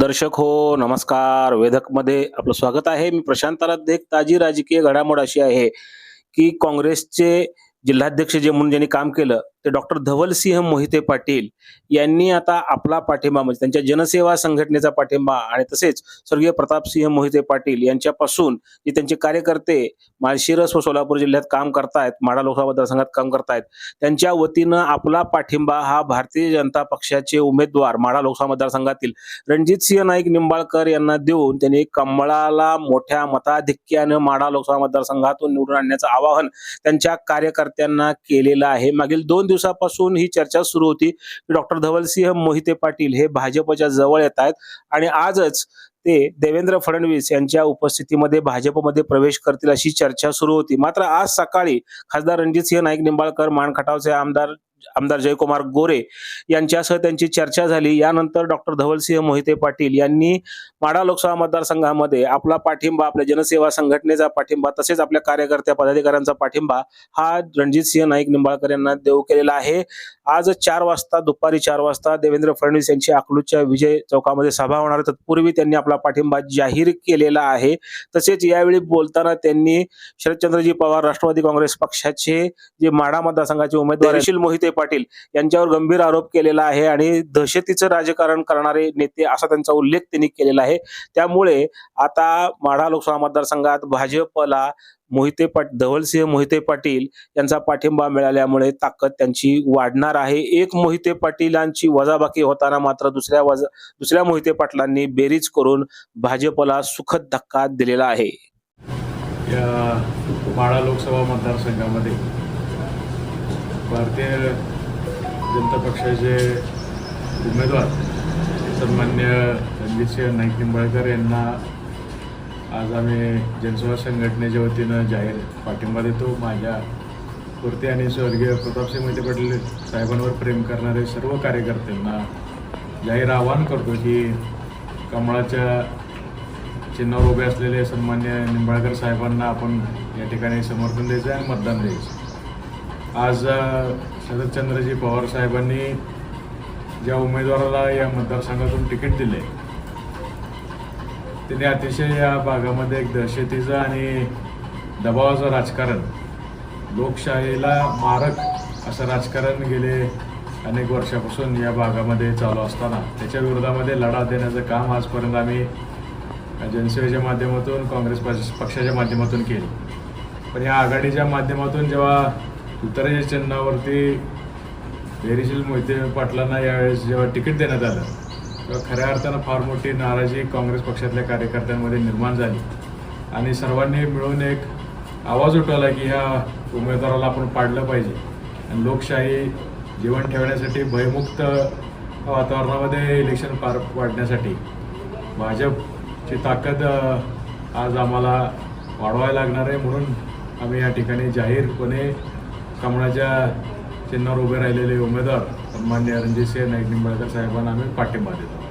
दर्शक हो नमस्कार. वेधकमध्ये आपलं स्वागत आहे. मी प्रशांत एक ताजी राजकीय घडामोड अशी आहे की काँग्रेसचे जिल्हाध्यक्ष जे म्हणून ज्यांनी काम केलं ते डॉक्टर धवलसिंह मोहिते पाटील यांनी आता आपला पाठिंबा म्हणजे त्यांच्या जनसेवा संघटनेचा पाठिंबा आणि तसेच स्वर्गीय प्रतापसिंह मोहिते पाटील यांच्यापासून जे त्यांचे कार्यकर्ते माळशिरस व सोलापूर जिल्ह्यात काम करतायत माढा लोकसभा मतदारसंघात काम करतायत त्यांच्या वतीनं आपला पाठिंबा हा भारतीय जनता पक्षाचे उमेदवार माढा लोकसभा मतदारसंघातील रणजित सिंह नाईक निंबाळकर यांना देऊन त्यांनी कमळाला मोठ्या मताधिक्यानं माढा लोकसभा मतदारसंघातून निवडून आणण्याचं आवाहन त्यांच्या कार्यकर्त्यांना केलेलं आहे. मागील दोन दिवसापासून ही चर्चा सुरू होती. की डॉक्टर धवलसिंह मोहिते पाटील हे भाजपच्या जवळ येत आहेत आणि आजच ते देवेंद्र फडणवीस यांच्या उपस्थितीमध्ये भाजपमध्ये प्रवेश करतील अशी चर्चा सुरू होती. मात्र आज सकाळी खासदार रणजितसिंह नाईक निंबाळकर मान खटावचे आमदार आमदार जयकुमार गोरे यांच्यासह त्यांची चर्चा झाली. यानंतर डॉक्टर धवलसिंह मोहिते पाटील यांनी माढा लोकसभा मतदारसंघामध्ये आपला पाठिंबा आपल्या जनसेवा संघटनेचा पाठिंबा तसेच आपल्या कार्यकर्त्या पदाधिकाऱ्यांचा पाठिंबा हा रणजितसिंह नाईक निंबाळकर यांना देऊ केलेला आहे. आज चार वाजता दुपारी चार वाजता देवेंद्र फडणवीस यांची अकलूजच्या विजय चौकामध्ये सभा होणार तत्पूर्वी त्यांनी आपला पाठिंबा जाहीर केलेला आहे. तसेच यावेळी बोलताना त्यांनी शरदचंद्रजी पवार राष्ट्रवादी काँग्रेस पक्षाचे जे माढा मतदारसंघाचे उमेदवार सुशील मोहिते पाटील यांच्यावर गंभीर आरोप केलेला आहे आणि दहशतीचं राजकारण करणारे नेते असा त्यांचा उल्लेख त्यांनी केलेला आहे. त्यामुळे आता माढा लोकसभा मतदारसंघात भाजपला मोहिते पाट धवलसिंह मोहिते पाटील यांचा पाठिंबा मिळाल्यामुळे ताकद त्यांची वाढणार आहे. एक मोहिते पाटीलांची वजाबाकी होताना मात्र दुसऱ्या वजा दुसऱ्या मोहिते पाटलांनी बेरीज करून भाजपला सुखद धक्का दिलेला आहे. या लोकसभा मतदारसंघामध्ये भारतीय जनता पक्षाचे उमेदवार सन्मान्य रणजितसिंह नाईक निंबाळकर यांना आज आम्ही जनसेवा संघटनेच्या वतीनं जाहीर पाठिंबा देतो. माझ्या कुर्ती आणि स्वर्गीय प्रतापसिंह मोहिते पाटील साहेबांवर प्रेम करणारे सर्व कार्यकर्त्यांना जाहीर आवाहन करतो की कमळाच्या चिन्हावर उभे असलेले सन्मान्य निंबाळकर साहेबांना आपण या ठिकाणी समर्थन द्यायचं आहे आणि मतदान द्यायचं आज शरदचंद्रजी पवार साहेबांनी ज्या उमेदवाराला या मतदारसंघातून तिकीट दिले त्यांनी अतिशय या भागामध्ये एक दहशतीचं आणि दबावाचं राजकारण लोकशाहीला मारक असं राजकारण गेले अनेक वर्षापासून या भागामध्ये चालू असताना. त्याच्या विरोधामध्ये लढा देण्याचं काम आजपर्यंत आम्ही जनसेवेच्या माध्यमातून काँग्रेस पक्ष- पक्षाच्या माध्यमातून केलं. पण या आघाडीच्या माध्यमातून जेव्हा तुतारीच्या चिन्हावरती धैर्यशील मोहिते पाटलांना यावेळेस जेव्हा तिकीट देण्यात आलं तेव्हा खऱ्या अर्थानं फार मोठी नाराजी काँग्रेस पक्षातल्या कार्यकर्त्यांमध्ये निर्माण झाली. आणि सर्वांनी मिळून एक आवाज उठवला की ह्या उमेदवाराला आपण पाडलं पाहिजे. आणि लोकशाही जीवन ठेवण्यासाठी भयमुक्त वातावरणामध्ये इलेक्शन पार पाडण्यासाठी भाजपची ताकद आज आम्हाला वाढवायला लागणार आहे म्हणून आम्ही या ठिकाणी जाहीरपणे कमळाच्या चिन्हावर उभे राहिलेले उमेदवार सन्मान्य रणजितसिंह नाईक निंबाळकर साहेबांना आम्ही पाठिंबा देतो.